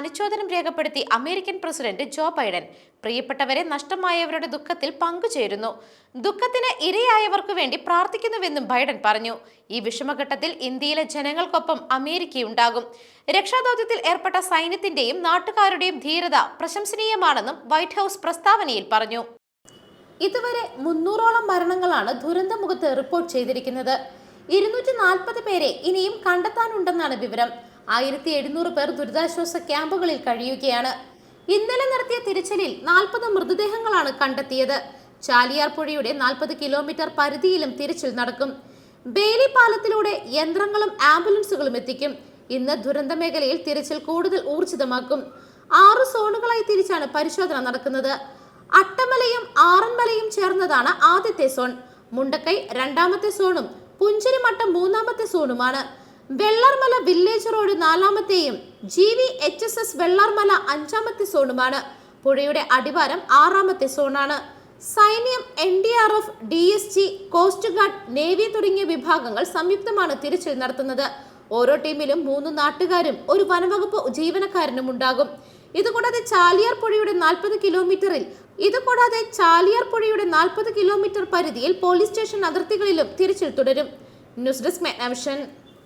അനുശോചനം രേഖപ്പെടുത്തി American president Joe Biden. പ്രിയപ്പെട്ടവരെ നഷ്ടമായവരുടെ ദുഃഖത്തിൽ പങ്കുചേരുന്നു. ദുഃഖത്തിന് ഇരയായവർക്കു വേണ്ടി പ്രാർത്ഥിക്കുന്നുവെന്നും ബൈഡൻ പറഞ്ഞു. ഈ വിഷമഘട്ടത്തിൽ ഇന്ത്യയിലെ ജനങ്ങൾക്കൊപ്പം അമേരിക്കയുണ്ടാകും. രക്ഷാദൗത്യത്തിൽ ഏർപ്പെട്ട സൈന്യത്തിന്റെയും നാട്ടുകാരുടെയും ധീരത പ്രശംസനീയമാണെന്നും വൈറ്റ് ഹൗസ് പ്രസ്താവനയിൽ പറഞ്ഞു. ഇതുവരെ മുന്നൂറോളം മരണങ്ങളാണ് ദുരന്തമുഖത്ത് റിപ്പോർട്ട് ചെയ്തിരിക്കുന്നത്. ഇരുന്നൂറ്റി നാൽപ്പത് പേരെ ഇനിയും കണ്ടെത്താനുണ്ടെന്നാണ് വിവരം. ആയിരത്തി എഴുന്നൂറ് പേർ ദുരിതാശ്വാസ ക്യാമ്പുകളിൽ കഴിയുകയാണ്. ഇന്നലെ നടത്തിയ തിരച്ചിലിൽ നാൽപ്പത് മൃതദേഹങ്ങളാണ് കണ്ടെത്തിയത്. ചാലിയാർ പുഴയുടെ നാൽപ്പത് കിലോമീറ്റർ പരിധിയിലും തിരച്ചിൽ നടക്കും. ബേലി പാലത്തിലൂടെ യന്ത്രങ്ങളും ആംബുലൻസുകളും എത്തിക്കും. ഇന്ന് ദുരന്ത മേഖലയിൽ തിരച്ചിൽ കൂടുതൽ ഊർജിതമാക്കും. ആറ് സോണുകളായി തിരിച്ചാണ് പരിശോധന നടക്കുന്നത്. അട്ടമലയും ആറന്മലയും ചേർന്നതാണ് ആദ്യത്തെ സോൺ. മുണ്ടക്കൈ രണ്ടാമത്തെ സോണും പുഞ്ചിരിമട്ടം മൂന്നാമത്തെ സോണുമാണ്. വെള്ളാർമല വില്ലേജ് റോഡ് നാലാമത്തെയും G V H S S Vellarmala അഞ്ചാമത്തെ സോണുമാണ്. പുഴയുടെ അടിവാരം ആറാമത്തെ സോണാണ്. സൈന്യം N D R F D S G coast guard navy തുടങ്ങിയ വിഭാഗങ്ങൾ സംയുക്തമാണ് തിരച്ചിൽ നടത്തുന്നത്. ഓരോ ടീമിലും മൂന്ന് നാട്ടുകാരും ഒരു വനവകുപ്പ് ജീവനക്കാരനും ഉണ്ടാകും. ഇതുകൂടാതെ ചാലിയാർ പുഴയുടെ നാൽപ്പത് കിലോമീറ്ററിൽ ഇതുകൂടാതെ ചാലിയാർ പുഴയുടെ നാൽപ്പത് കിലോമീറ്റർ പരിധിയിൽ പോലീസ് സ്റ്റേഷൻ അതിർത്തികളിലും തിരച്ചിൽ തുടരും. News desk Megnavision.